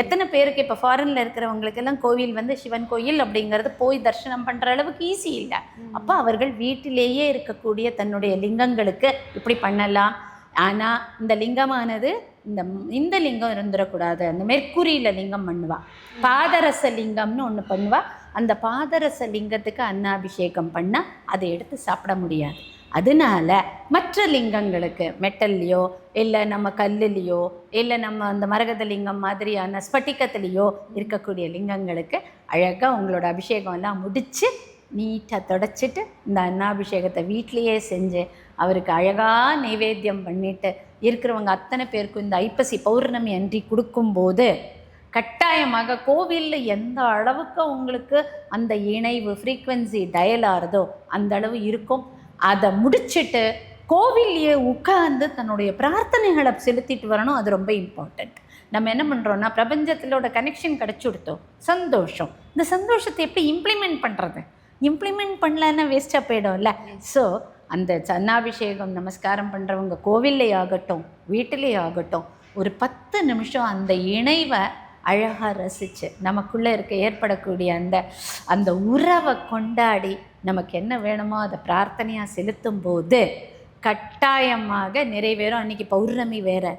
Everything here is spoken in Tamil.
எத்தனை பேருக்கு இப்போ ஃபாரின்ல இருக்கிறவங்களுக்கெல்லாம் கோவில் வந்து சிவன் கோயில் அப்படிங்கிறது போய் தரிசனம் பண்ணுற அளவுக்கு ஈஸி இல்லை. அப்போ அவர்கள் வீட்டிலேயே இருக்கக்கூடிய தன்னுடைய லிங்கங்களுக்கு இப்படி பண்ணலாம். ஆனால் இந்த லிங்கமானது இந்த இந்த லிங்கம் இருந்துடக்கூடாது அந்த மெர்க்குரியில் லிங்கம் பண்ணுவா. பாதரச லிங்கம்னு ஒன்று பண்ணுவா. அந்த பாதரச லிங்கத்துக்கு அன்னாபிஷேகம் பண்ணால் அதை எடுத்து சாப்பிட முடியாது. அதனால மற்ற லிங்கங்களுக்கு மெட்டல்லையோ இல்லை நம்ம கல்லுலேயோ இல்லை நம்ம அந்த மரகத லிங்கம் மாதிரியான ஸ்பட்டிகத்துலேயோ இருக்கக்கூடிய லிங்கங்களுக்கு அழகாக உங்களோட அபிஷேகம் எல்லாம் முடித்து நீட்டாக தொடச்சிட்டு இந்த அன்னாபிஷேகத்தை வீட்டிலேயே செஞ்சு அவருக்கு அழகாக நைவேத்தியம் பண்ணிட்டு இருக்கிறவங்க அத்தனை பேருக்கும் இந்த ஐப்பசி பௌர்ணமி அன்றி கொடுக்கும்போது கட்டாயமாக கோவிலில் எந்த அளவுக்கு உங்களுக்கு அந்த இணைவு ஃப்ரீக்வன்சி டயல் ஆறுதோ அந்த அளவு இருக்கும். அதை முடிச்சிட்டு கோவில்லையே உட்கார்ந்து தன்னுடைய பிரார்த்தனைகளை செலுத்திட்டு வரணும். அது ரொம்ப இம்பார்ட்டண்ட் நம்ம என்ன பண்ணுறோம்னா பிரபஞ்சத்திலோட கனெக்ஷன் கிடச்சி கொடுத்தோம். சந்தோஷம். இந்த சந்தோஷத்தை எப்படி இம்ப்ளிமெண்ட் பண்ணுறது இம்ப்ளிமெண்ட் பண்ணலன்னா வேஸ்ட்டாக போயிடும்ல? ஸோ அந்த சன்னாபிஷேகம் நமஸ்காரம் பண்ணுறவங்க கோவில்லே ஆகட்டும் வீட்டிலே ஆகட்டும் ஒரு பத்து நிமிஷம் அந்த இணைவை அழகாக ரசித்து நமக்குள்ளே இருக்க ஏற்படக்கூடிய அந்த அந்த உறவை கொண்டாடி நமக்கு என்ன வேணுமோ அதை பிரார்த்தனையாக செலுத்தும் போது கட்டாயமாக நிறைவேறும். அன்னைக்கு பௌர்ணமி வேறு.